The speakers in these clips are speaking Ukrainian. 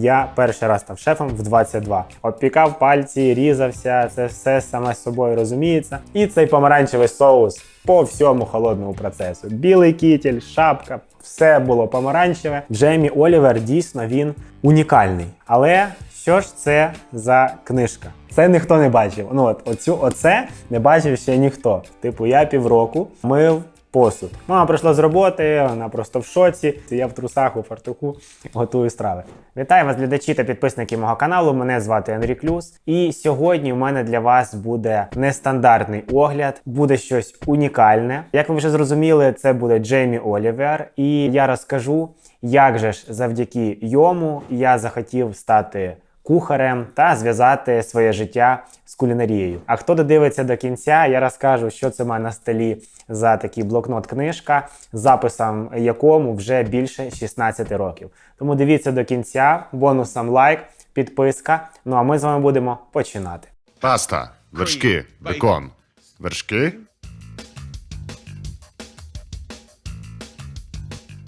Я перший раз став шефом в 22. Обпікав пальці, різався, це все саме з собою розуміється. І цей помаранчевий соус по всьому холодному процесу. Білий кітель, шапка, все було помаранчеве. Джеймі Олівер дійсно він унікальний. Але що ж це за книжка? Це ніхто не бачив. Ну от оцю, оце не бачив ще ніхто. Типу, я півроку мив посуд. Мама прийшла з роботи, вона просто в шоці. Я в трусах у фартуху готую страви. Вітаю вас, глядачі та підписники мого каналу. Мене звати Андрій Клюс. І сьогодні у мене для вас буде нестандартний огляд, буде щось унікальне. Як ви вже зрозуміли, це буде Джеймі Олівер, і я розкажу, як же ж завдяки йому я захотів стати кухарем та зв'язати своє життя з кулінарією. А хто додивиться до кінця, я розкажу, що це має на столі за такий блокнот-книжка, записом якому вже більше 16 років. Тому дивіться до кінця, бонусом лайк, підписка. Ну а ми з вами будемо починати. Паста, вершки, бекон. Вершки?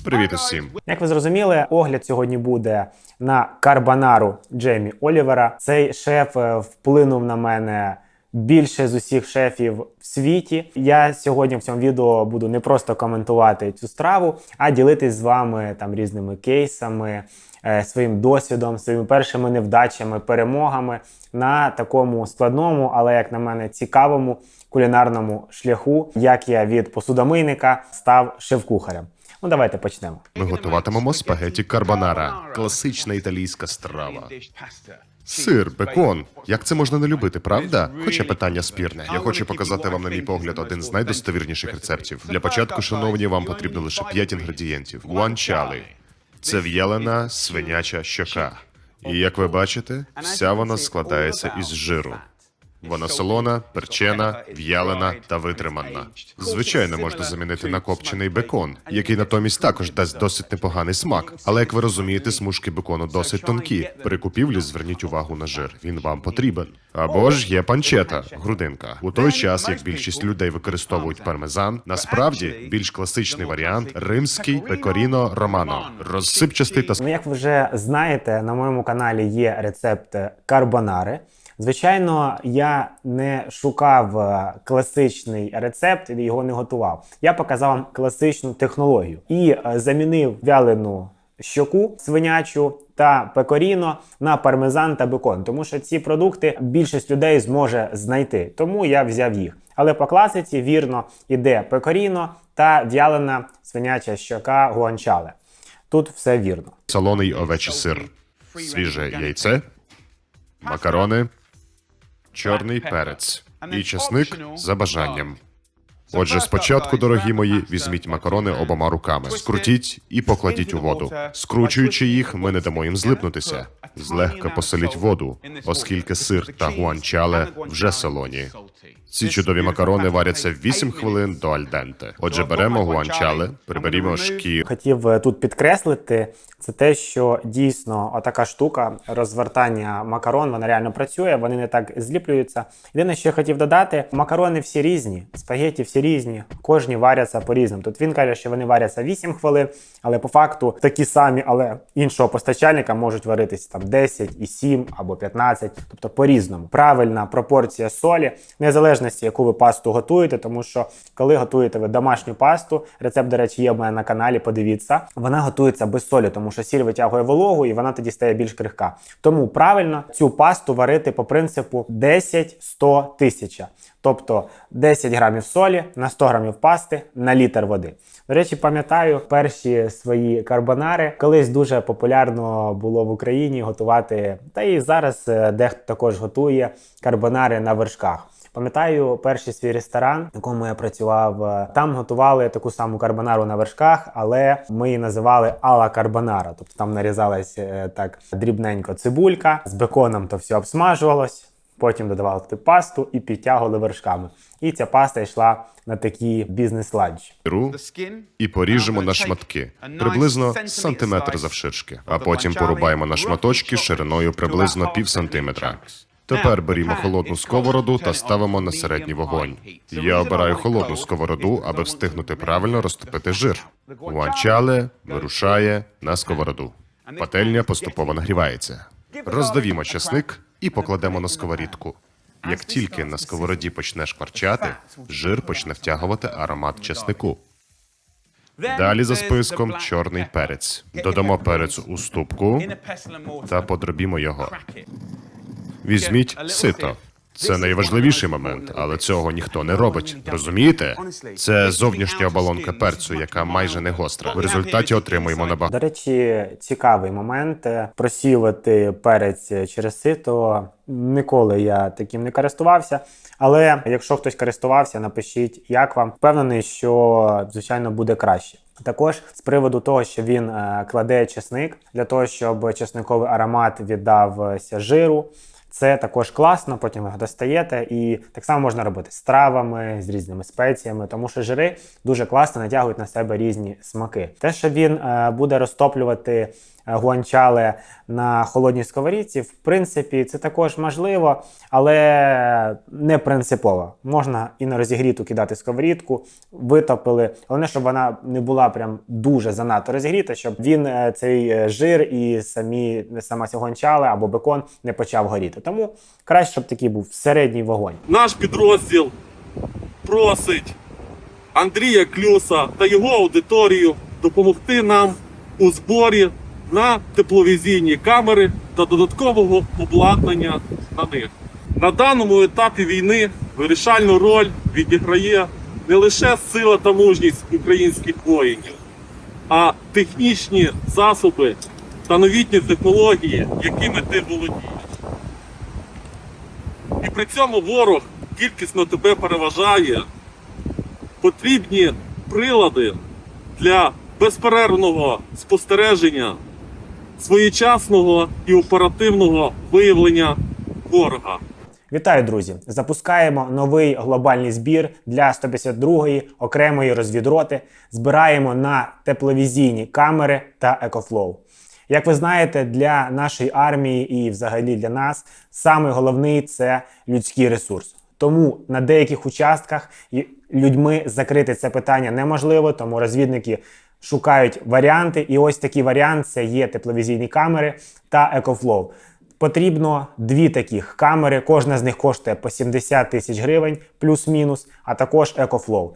Привіт усім. Як ви зрозуміли, огляд сьогодні буде на карбонару Джеймі Олівера. Цей шеф е, вплинув на мене більше з усіх шефів в світі. Я сьогодні в цьому відео буду не просто коментувати цю страву, а ділитись з вами там різними кейсами, е, своїм досвідом, своїми першими невдачами, перемогами на такому складному, але як на мене, цікавому кулінарному шляху, як я від посудомийника став шеф-кухарем. Ну, давайте почнемо. Ми готуватимемо спагеті карбонара. Класична італійська страва. Сир, бекон. Як це можна не любити, правда? Хоча питання спірне. Я хочу показати вам, на мій погляд, один з найдостовірніших рецептів. Для початку, шановні, вам потрібно лише 5 інгредієнтів: гуанчали. Це в'ялена свиняча щока. І як ви бачите, вся вона складається із жиру. Вона солона, перчена, в'ялена та витримана. Звичайно, можна замінити на копчений бекон, який натомість також дасть досить непоганий смак. Але як ви розумієте, смужки бекону досить тонкі. При купівлі зверніть увагу на жир. Він вам потрібен. Або ж є панчета, грудинка. У той час, як більшість людей використовують пармезан, насправді більш класичний варіант римський пекоріно романо, розсипчастий та Ну, як ви вже знаєте, на моєму каналі є рецепт карбонари. Звичайно, я не шукав е, класичний рецепт його не готував. Я показав вам класичну технологію і е, замінив вялену щоку свинячу та пекоріно на пармезан та бекон, тому що ці продукти більшість людей зможе знайти. Тому я взяв їх. Але по класиці вірно іде пекоріно та вялена свиняча щока гуанчале. Тут все вірно. солоний овечий сир, свіже яйце, макарони, чорний перець і чесник за бажанням. Отже, спочатку, дорогі мої, візьміть макарони обома руками, скрутіть і покладіть у воду. Скручуючи їх, ми не дамо їм злипнутися. Злегка посоліть воду, оскільки сир та гуанчале вже солоні. Ці чудові макарони варяться 8 хвилин до альденте. Отже, беремо гуанчале, приберімо шкіру. хотів е, тут підкреслити, це те, що дійсно отака штука розвертання макарон, вона реально працює, вони не так зліплюються. Єдине, що я хотів додати, макарони всі різні, спагеті всі різні, кожні варяться по-різному. Тут він каже, що вони варяться 8 хвилин, але по факту такі самі, але іншого постачальника можуть варитися там 10 і 7 або 15, тобто по-різному. Правильна пропорція солі, незалежності, яку ви пасту готуєте, тому що коли готуєте ви домашню пасту, рецепт, до речі, є в мене на каналі, подивіться, вона готується без солі, тому що сіль витягує вологу і вона тоді стає більш крихка. Тому правильно цю пасту варити по принципу 10-100 тисяча. Тобто 10 грамів солі на 100 грамів пасти на літр води. До речі, пам'ятаю перші свої карбонари. Колись дуже популярно було в Україні готувати, та і зараз е, дехто також готує карбонари на вершках. Пам'ятаю перший свій ресторан, в якому я працював. Там готували таку саму карбонару на вершках, але ми її називали ала карбонара. Тобто там нарізалась е, так дрібненько цибулька, з беконом то все обсмажувалось. Потім додавали туди пасту і підтягували вершками. І ця паста йшла на такі бізнес-ланчі. і поріжемо на шматки, приблизно сантиметр завширшки, а потім порубаємо на шматочки шириною приблизно пів сантиметра. Тепер берімо холодну сковороду та ставимо на середній вогонь. Я обираю холодну сковороду, аби встигнути правильно розтопити жир. Гуанчале вирушає на сковороду. Пательня поступово нагрівається. Роздавімо часник і покладемо на сковорідку. Як тільки на сковороді почне шкварчати, жир почне втягувати аромат часнику. Далі за списком чорний перець. Додамо перець у ступку та подробімо його. Візьміть сито. Це найважливіший момент, але цього ніхто не робить. Розумієте? Це зовнішня оболонка перцю, яка майже не гостра. В результаті отримуємо набагато. До речі, цікавий момент просіювати перець через сито. Ніколи я таким не користувався. Але якщо хтось користувався, напишіть, як вам впевнений, що звичайно буде краще. Також з приводу того, що він е, кладе чесник для того, щоб чесниковий аромат віддався жиру. Це також класно, потім його достаєте, і так само можна робити з травами, з різними спеціями, тому що жири дуже класно натягують на себе різні смаки. Те, що він е, буде розтоплювати гуанчале на холодній сковорідці, в принципі, це також можливо, але не принципово. Можна і на розігріту кидати сковорідку, витопили. Головне, щоб вона не була прям дуже занадто розігріта, щоб він е, цей е, жир і самі сама гуанчале або бекон не почав горіти. Тому краще, щоб такий був середній вогонь. Наш підрозділ просить Андрія Клюса та його аудиторію допомогти нам у зборі на тепловізійні камери та додаткового обладнання на них. На даному етапі війни вирішальну роль відіграє не лише сила та мужність українських воїнів, а технічні засоби та новітні технології, якими ти володієш. І при цьому ворог кількісно тебе переважає. Потрібні прилади для безперервного спостереження, своєчасного і оперативного виявлення ворога. Вітаю, друзі! Запускаємо новий глобальний збір для 152-ї окремої розвідроти. Збираємо на тепловізійні камери та екофлоу. Як ви знаєте, для нашої армії і взагалі для нас саме головний це людський ресурс. Тому на деяких участках людьми закрити це питання неможливо, тому розвідники шукають варіанти. І ось такий варіант це є тепловізійні камери та екофлоу. Потрібно дві таких камери. Кожна з них коштує по 70 тисяч гривень, плюс-мінус, а також екофлоу.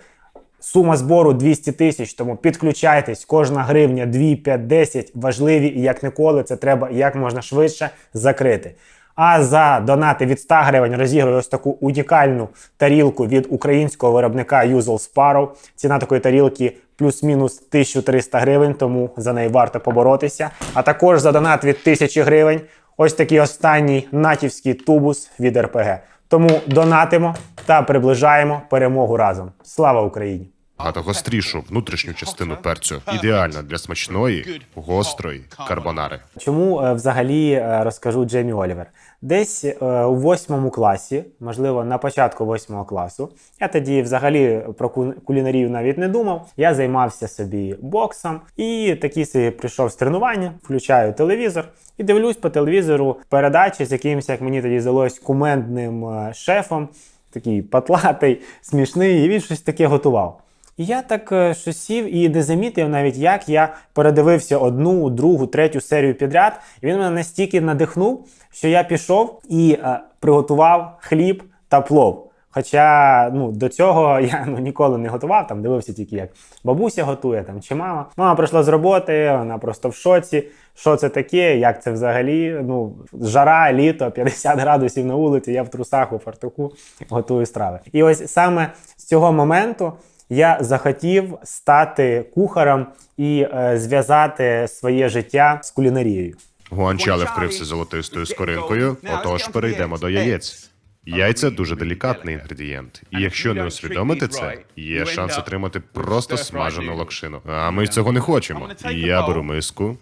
Сума збору 200 тисяч, тому підключайтесь. Кожна гривня 2, 5, 10 важливі і як ніколи це треба як можна швидше закрити. А за донати від 100 гривень розіграю ось таку унікальну тарілку від українського виробника Usual Sparrow. Ціна такої тарілки плюс-мінус 1300 гривень, тому за неї варто поборотися. А також за донат від 1000 гривень ось такий останній натівський тубус від РПГ. Тому донатимо та приближаємо перемогу разом. Слава Україні! Багато гострішу внутрішню частину перцю ідеальна для смачної, гострої карбонари. Чому е, взагалі е, розкажу Джеймі Олівер? Десь е, у восьмому класі, можливо, на початку восьмого класу, я тоді взагалі про ку- кулінарію навіть не думав. Я займався собі боксом і такий собі прийшов з тренування, включаю телевізор і дивлюсь по телевізору передачі з якимось, як мені тоді здалось, кумедним е, шефом, такий патлатий, смішний, і він щось таке готував. І я так е, що сів і не замітив навіть, як я передивився одну, другу, третю серію підряд. І він мене настільки надихнув, що я пішов і е, приготував хліб та плов. Хоча ну, до цього я ну, ніколи не готував, там дивився тільки, як бабуся готує там, чи мама. Мама прийшла з роботи, вона просто в шоці. Що це таке, як це взагалі? Ну, жара, літо, 50 градусів на вулиці, я в трусах у фартуку готую страви. І ось саме з цього моменту я захотів стати кухарем і е, зв'язати своє життя з кулінарією. Гуанчале вкрився золотистою скоринкою, отож перейдемо до яєць. Яйця дуже делікатний інгредієнт, і якщо не усвідомити це, є шанс отримати просто смажену локшину. А ми цього не хочемо. Я беру миску,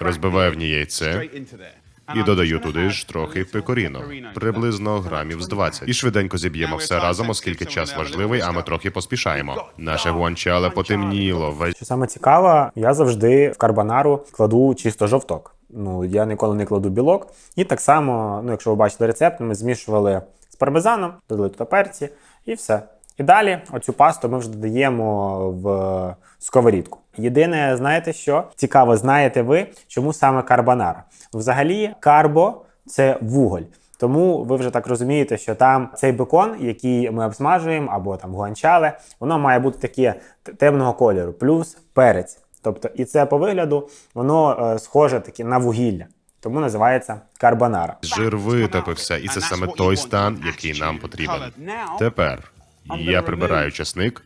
розбиваю в ній яйце і додаю туди ж трохи пекоріно, приблизно грамів з 20. І швиденько зіб'ємо все разом, оскільки час важливий, а ми трохи поспішаємо. Наше гуанчале потемніло, Що саме цікаве, я завжди в карбонару кладу чисто жовток. Ну я ніколи не кладу білок. І так само, ну якщо ви бачили рецепт, ми змішували з пармезаном, додали туди перці і все. І далі оцю пасту ми вже додаємо в сковорідку. Єдине, знаєте що? Цікаво, знаєте ви, чому саме карбонара? Взагалі, карбо це вуголь. Тому ви вже так розумієте, що там цей бекон, який ми обсмажуємо, або там гуанчале, воно має бути таке темного кольору, плюс перець. Тобто, і це по вигляду воно е, схоже таки на вугілля, тому називається карбонара. Жир витопився, і це саме той стан, який нам потрібен. Тепер я прибираю часник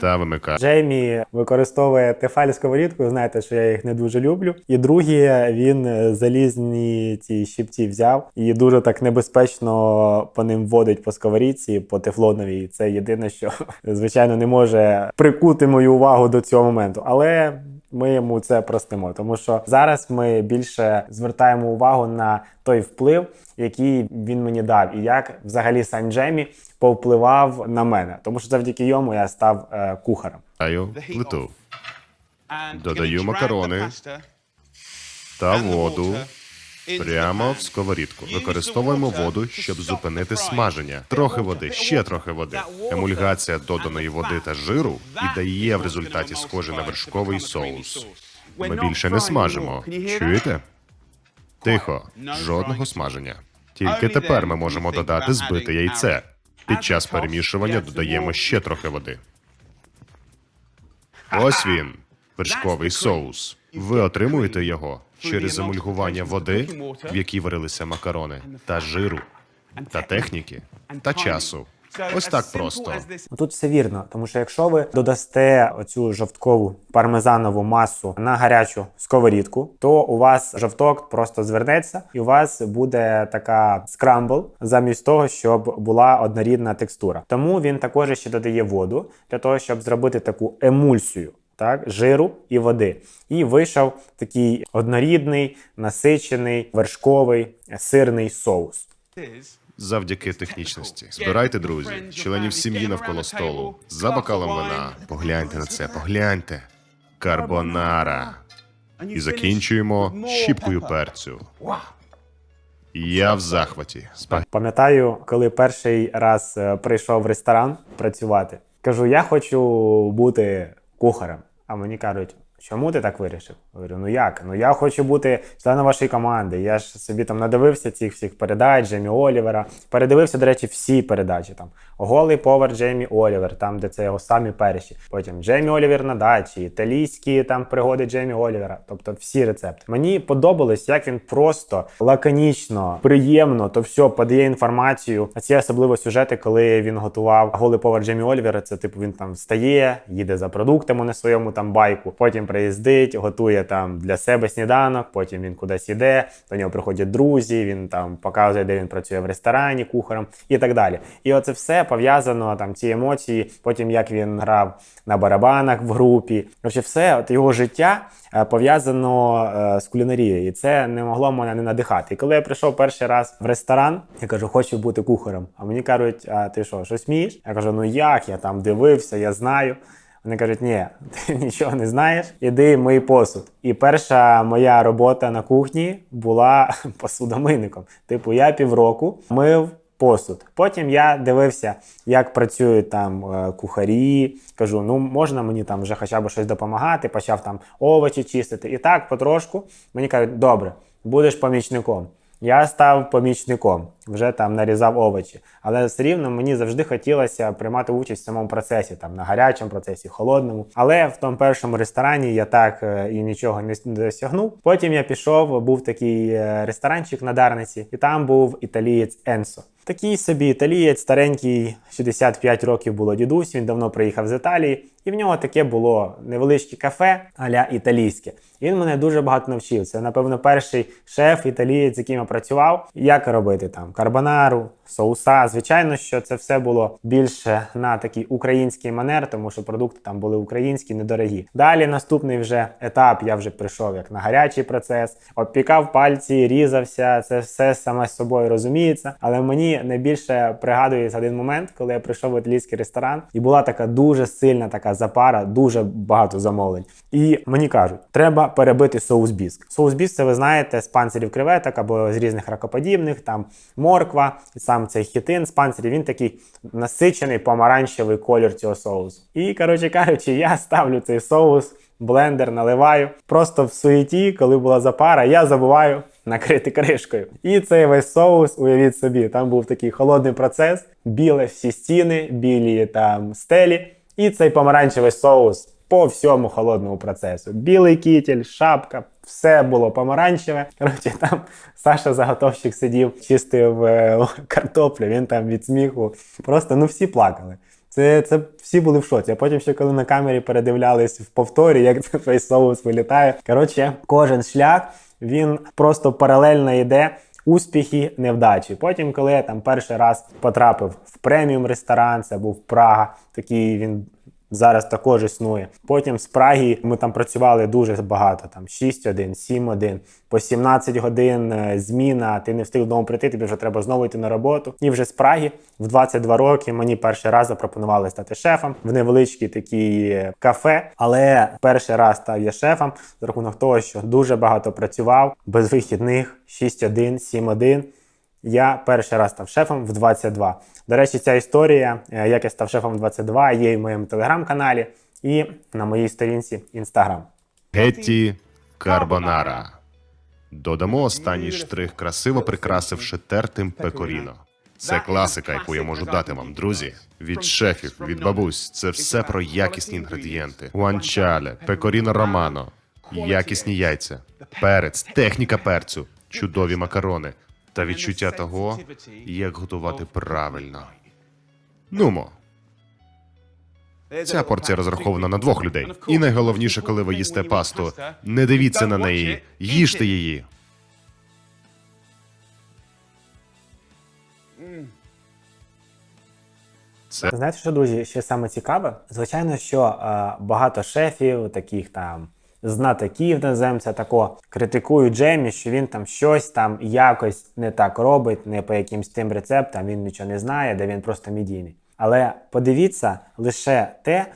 та вимикаю. Джеймі використовує тефаль сковорідку. Знаєте, що я їх не дуже люблю. І друге, він залізні ці щипці взяв і дуже так небезпечно по ним водить по сковорідці, по тефлоновій. Це єдине, що звичайно не може прикути мою увагу до цього моменту. Але ми йому це простимо, тому що зараз ми більше звертаємо увагу на той вплив, який він мені дав, і як взагалі Сан-Джемі повпливав на мене, тому що завдяки йому я став е, кухарем. Даю плиту. Додаю макарони та воду прямо в сковорідку. Використовуємо воду, щоб зупинити смаження. Трохи води, ще трохи води. Емульгація доданої води та жиру і дає в результаті схоже на вершковий соус. Ми більше не смажимо. Чуєте? Тихо, жодного смаження. Тільки тепер ми можемо додати збите яйце. Під час перемішування додаємо ще трохи води. Ось він, вершковий соус. Ви отримуєте його через емульгування води, в якій варилися макарони, та жиру, та техніки, та часу. Ось так просто. Ну, Тут все вірно, тому що якщо ви додасте оцю жовткову пармезанову масу на гарячу сковорідку, то у вас жовток просто звернеться, і у вас буде така скрамбл замість того, щоб була однорідна текстура. Тому він також ще додає воду для того, щоб зробити таку емульсію. Так, жиру і води, і вийшов такий однорідний, насичений, вершковий, сирний соус. Завдяки технічності. Збирайте, друзі, членів сім'ї навколо столу за бокалом вина. Погляньте на це, погляньте. Карбонара. І закінчуємо щіпкою перцю. Я в захваті. Пам'ятаю, коли перший раз е, прийшов в ресторан працювати, кажу: я хочу бути кухарем. А мені кажуть, чому ти так вирішив? Говорю, ну як? Ну я хочу бути членом вашої команди. Я ж собі там надивився цих всіх передач, Джеймі Олівера. Передивився, до речі, всі передачі там. Голий повар Джеймі Олівер, там, де це його самі перші. Потім Джеймі Олівер на дачі, італійські там пригоди Джеймі Олівера. Тобто всі рецепти. Мені подобалось, як він просто лаконічно, приємно то все подає інформацію. А ці особливо сюжети, коли він готував голий повар Джеймі Олівера. Це типу він там встає, їде за продуктами на своєму там байку. Потім приїздить, готує там для себе сніданок. Потім він кудись іде. До нього приходять друзі. Він там показує, де він працює в ресторані кухарем і так далі. І оце все пов'язано там ці емоції. Потім як він грав на барабанах в групі. Короче, все от його життя е, пов'язано е, з кулінарією, і це не могло мене не надихати. І коли я прийшов перший раз в ресторан, я кажу, хочу бути кухарем. А мені кажуть, а ти що, щось вмієш? Я кажу, ну як? Я там дивився, я знаю. Вони кажуть, ні, ти нічого не знаєш, іди мий посуд. І перша моя робота на кухні була посудомийником. Типу, я півроку мив посуд. Потім я дивився, як працюють там е, кухарі. Кажу, ну можна мені там вже хоча б щось допомагати, почав там овочі чистити. І так потрошку мені кажуть, добре, будеш помічником. Я став помічником, вже там нарізав овочі. Але все рівно мені завжди хотілося приймати участь в самому процесі, там на гарячому процесі, холодному. Але в тому першому ресторані я так е, і нічого не досягнув. Потім я пішов, був такий е, ресторанчик на Дарниці, і там був італієць Енсо. Такий собі італієць, старенький, 65 років було дідусь. Він давно приїхав з Італії, і в нього таке було невеличке кафе аля італійське. І Він мене дуже багато навчив. Це, напевно, перший шеф італієць, з яким я працював. Як робити там карбонару, соуса. Звичайно, що це все було більше на такий український манер, тому що продукти там були українські, недорогі. Далі наступний вже етап. Я вже прийшов як на гарячий процес, обпікав пальці, різався. Це все саме з собою розуміється. Але мені найбільше пригадується один момент, коли я прийшов в італійський ресторан, і була така дуже сильна така запара, дуже багато замовлень. І мені кажуть, треба перебити соус біск. Соус біск, це ви знаєте, з панцирів креветок або з різних ракоподібних, там морква, і сам цей хітин з панцирі, він такий насичений помаранчевий колір цього соусу. І, коротше кажучи, я ставлю цей соус, блендер наливаю. Просто в суеті, коли була запара, я забуваю накрити кришкою. І цей весь соус, уявіть собі, там був такий холодний процес, біле всі стіни, білі там стелі, і цей помаранчевий соус по всьому холодному процесу. Білий кітель, шапка, все було помаранчеве. Коротше, там Саша заготовщик сидів, чистив е, картоплю, він там від сміху. Просто ну всі плакали. Це, це всі були в шоці. А потім ще коли на камері передивлялись в повторі, як цей соус вилітає. Коротше, кожен шлях він просто паралельно йде. Успіхи, невдачі. Потім, коли я там перший раз потрапив в преміум ресторан, це був Прага, такий він зараз також існує. Потім з Праги ми там працювали дуже багато, там 6-1, 7-1, по 17 годин зміна, ти не встиг додому прийти, тобі вже треба знову йти на роботу. І вже з Праги в 22 роки мені перший раз запропонували стати шефом в невеличкій такій е, кафе. Але перший раз став я шефом за рахунок того, що дуже багато працював без вихідних 6-1, 7-1. Я перший раз став шефом в 22. До речі, ця історія, е, як я став шефом в 22, є і в моєму телеграм-каналі, і на моїй сторінці Інстаграм. Гетті Карбонара. Додамо останній штрих, красиво прикрасивши тертим пекоріно. Це класика, яку я можу дати вам, друзі. Від шефів, від бабусь. Це все про якісні інгредієнти. Гуанчале, пекоріно романо, якісні яйця, перець, техніка перцю, чудові макарони та відчуття того, як готувати правильно. Нумо. Ця порція розрахована на двох людей. І найголовніше, коли ви їсте пасту, не дивіться на неї, їжте її. Це Знаєте, що, друзі, ще саме цікаве? Звичайно, що е, багато шефів, таких там знатоків наземця, тако критикують Джеймі, що він там щось там якось не так робить, не по якимсь тим рецептам, він нічого не знає, де він просто медійний. Але подивіться лише те,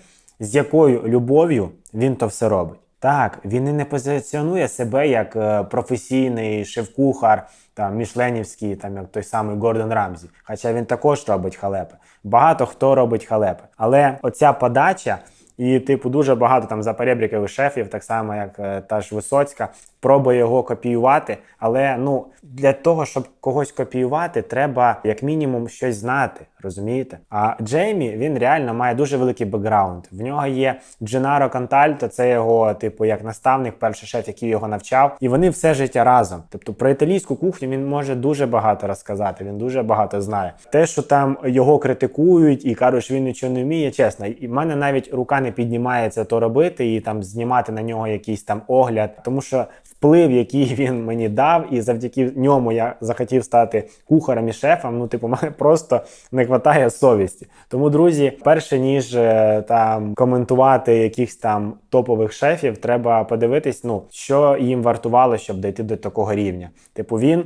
з якою любов'ю він то все робить. Так, він і не позиціонує себе як е, професійний шеф-кухар, там мішленівський, там як той самий Гордон Рамзі. Хоча він також робить халепи. Багато хто робить халепи. Але оця подача, і, типу, дуже багато там запоребрікових шефів, так само як е, та ж Висоцька, пробує його копіювати. Але ну для того, щоб когось копіювати, треба як мінімум щось знати. Розумієте? А Джеймі він реально має дуже великий бекграунд. В нього є Дженаро Кантальто, це його, типу, як наставник, перший шеф, який його навчав, і вони все життя разом. Тобто про італійську кухню він може дуже багато розказати. Він дуже багато знає. Те, що там його критикують і кажуть, що він нічого не вміє, чесно, і в мене навіть рука не піднімається то робити і там знімати на нього якийсь там огляд, тому що вплив, який він мені дав, і завдяки ньому я захотів стати кухарем і шефом. Ну, типу, мене просто не вистачає совісті. Тому, друзі, перше ніж е, там коментувати якихось там топових шефів, треба подивитись, ну що їм вартувало, щоб дійти до такого рівня. Типу, він.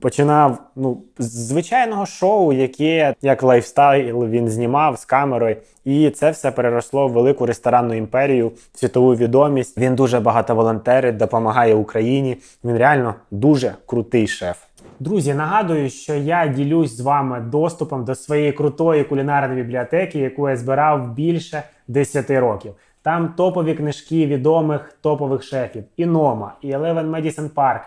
Починав ну з звичайного шоу, яке як лайфстайл він знімав з камерою, і це все переросло в велику ресторанну імперію, світову відомість. Він дуже багато волонтерить, допомагає Україні. Він реально дуже крутий шеф. Друзі, нагадую, що я ділюсь з вами доступом до своєї крутої кулінарної бібліотеки, яку я збирав більше 10 років. Там топові книжки відомих топових шефів: і Нома, і Eleven Medicine Park,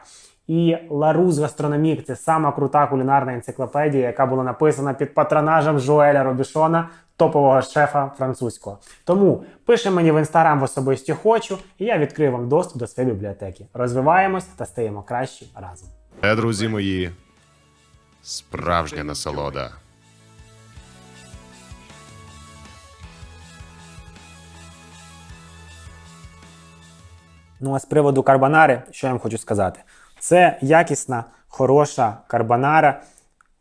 і Ларус Гастрономік це сама крута кулінарна енциклопедія, яка була написана під патронажем Жуеля Робішона, топового шефа французького. Тому пиши мені в інстаграм в особисті хочу, і я відкрию вам доступ до своєї бібліотеки. Розвиваємось та стаємо кращі разом. Е, друзі мої, справжня насолода. Ну а з приводу карбонари, що я вам хочу сказати? Це якісна, хороша карбонара,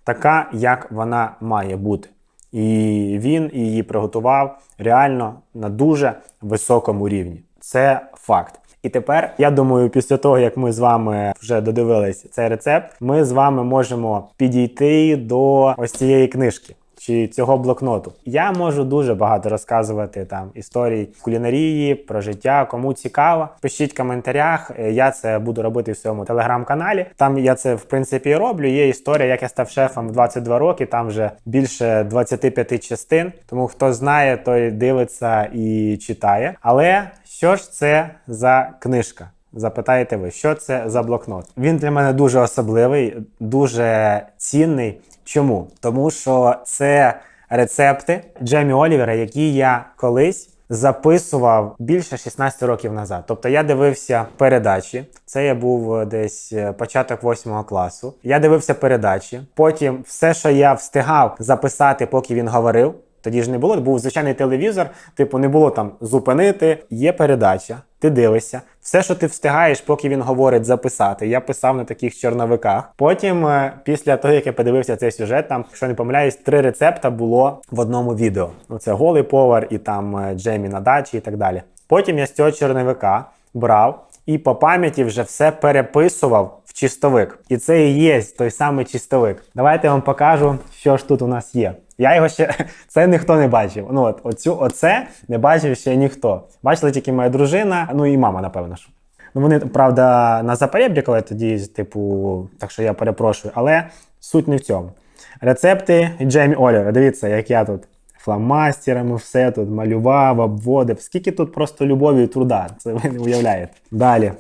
така, як вона має бути. І він її приготував реально на дуже високому рівні. Це факт. І тепер, я думаю, після того, як ми з вами вже додивились цей рецепт, ми з вами можемо підійти до ось цієї книжки. Чи цього блокноту. Я можу дуже багато розказувати там історій кулінарії, про життя. Кому цікаво, пишіть в коментарях. Е, Я це буду робити в своєму телеграм-каналі. Там я це в принципі роблю. Є історія, як я став шефом в 22 роки. Там вже більше 25 частин. Тому хто знає, той дивиться і читає. Але що ж це за книжка? Запитаєте ви, що це за блокнот? Він для мене дуже особливий, дуже цінний. Чому? Тому що це рецепти Джемі Олівера, які я колись записував більше 16 років назад. Тобто я дивився передачі. Це я був е, десь е, початок 8 класу. Я дивився передачі. Потім все, що я встигав записати, поки він говорив. Тоді ж не було, був звичайний телевізор, типу, не було там зупинити. Є передача, ти дивишся. Все, що ти встигаєш, поки він говорить, записати. Я писав на таких чорновиках. Потім, е, після того, як я подивився цей сюжет, там, якщо не помиляюсь, три рецепта було в одному відео. Ну, це голий повар і там е, Джеймі на дачі і так далі. Потім я з цього чорновика брав і по пам'яті вже все переписував в чистовик. І це і є той самий чистовик. Давайте я вам покажу, що ж тут у нас є. Я його ще це ніхто не бачив. Ну от оцю, оце не бачив ще ніхто. Бачила тільки моя дружина, ну і мама, напевно. що. Ну вони правда на запорєбрікали тоді, типу, так що я перепрошую, але суть не в цьому. Рецепти Джеймі Олівера. Дивіться, як я тут фломастерами все тут малював, обводив. Скільки тут просто любові і труда, це ви не уявляєте. Далі.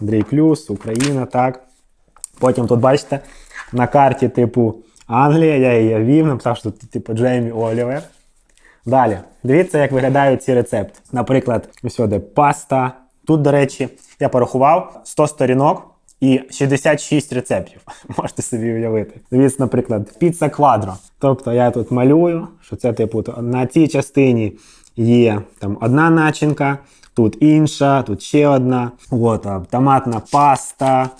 Андрій Клюс, Україна, так. Потім тут бачите, на карті, типу, Англія, я її вів, написав, що тут, типу, Джеймі Олівер. Далі, дивіться, як виглядають ці рецепти. Наприклад, сюди паста. Тут, до речі, я порахував 100 сторінок і 66 рецептів. Можете собі уявити. Дивіться, наприклад, піца квадро. Тобто я тут малюю, що це, типу, на цій частині є там одна начинка, тут інша, тут ще одна. От, а, томатна паста,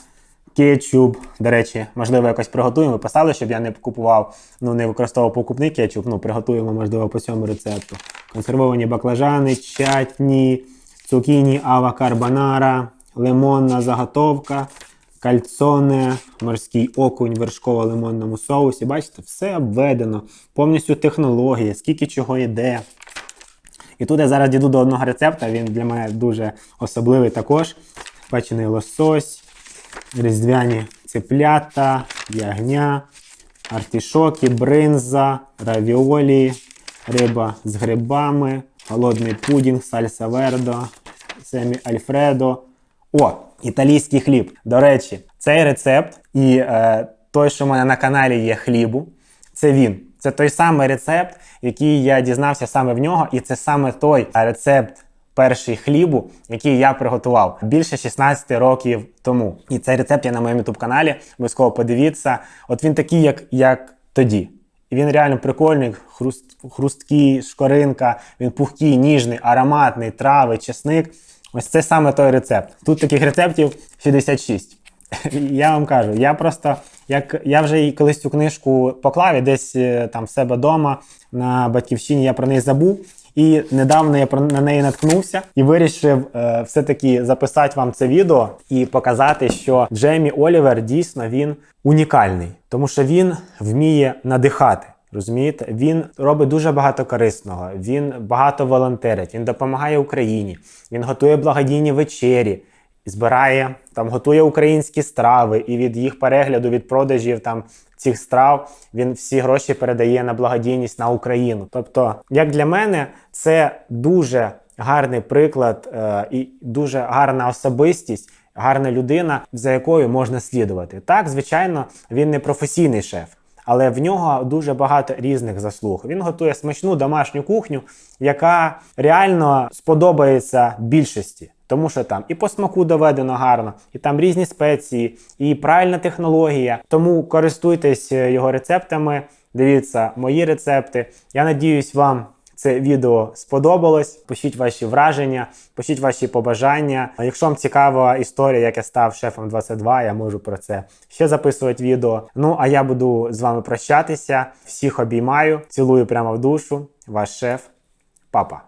кетчуп. До речі, можливо, якось приготуємо. Писали, щоб я не купував, ну не використовував покупний кетчуп. Ну, приготуємо, можливо, по цьому рецепту. Консервовані баклажани, чатні, цукіні ава карбонара, лимонна заготовка, кальцоне, морський окунь вершково-лимонному соусі. Бачите, все обведено, повністю технологія, скільки чого йде. І тут я зараз дійду до одного рецепта, він для мене дуже особливий також. Печений лосось, різдвяні цеплята, ягня, артішоки, бринза, равіолі, риба з грибами, холодний пудінг, сальса вердо, семі альфредо. О, італійський хліб. До речі, цей рецепт і е, той, що в мене на каналі є хлібу, це він. Це той самий рецепт, який я дізнався саме в нього, і це саме той рецепт перший хлібу, який я приготував більше 16 років тому. І цей рецепт є на моєму youtube каналі. Обов'язково подивіться. От він такий, як, як тоді. І він реально прикольний, хруст, хрусткий, шкоринка, він пухкий, ніжний, ароматний, трави, чесник. Ось це саме той рецепт. Тут таких рецептів 66. Я вам кажу, я просто як я вже колись цю книжку поклав і десь е, там в себе вдома на батьківщині я про неї забув. І недавно я про на неї наткнувся і вирішив е, все-таки записати вам це відео і показати, що Джеймі Олівер дійсно він унікальний, тому що він вміє надихати. Розумієте, він робить дуже багато корисного. Він багато волонтерить, він допомагає Україні, він готує благодійні вечері збирає, там готує українські страви, і від їх перегляду, від продажів там цих страв він всі гроші передає на благодійність на Україну. Тобто, як для мене, це дуже гарний приклад е, і дуже гарна особистість. Гарна людина, за якою можна слідувати. Так, звичайно, він не професійний шеф, але в нього дуже багато різних заслуг. Він готує смачну домашню кухню, яка реально сподобається більшості. Тому що там і по смаку доведено гарно, і там різні спеції, і правильна технологія. Тому користуйтесь е, його рецептами, дивіться мої рецепти. Я надіюсь, вам це відео сподобалось. Пишіть ваші враження, пишіть ваші побажання. Якщо вам цікава історія, як я став шефом 22, я можу про це ще записувати відео. Ну а я буду з вами прощатися. Всіх обіймаю, цілую прямо в душу. Ваш шеф, папа.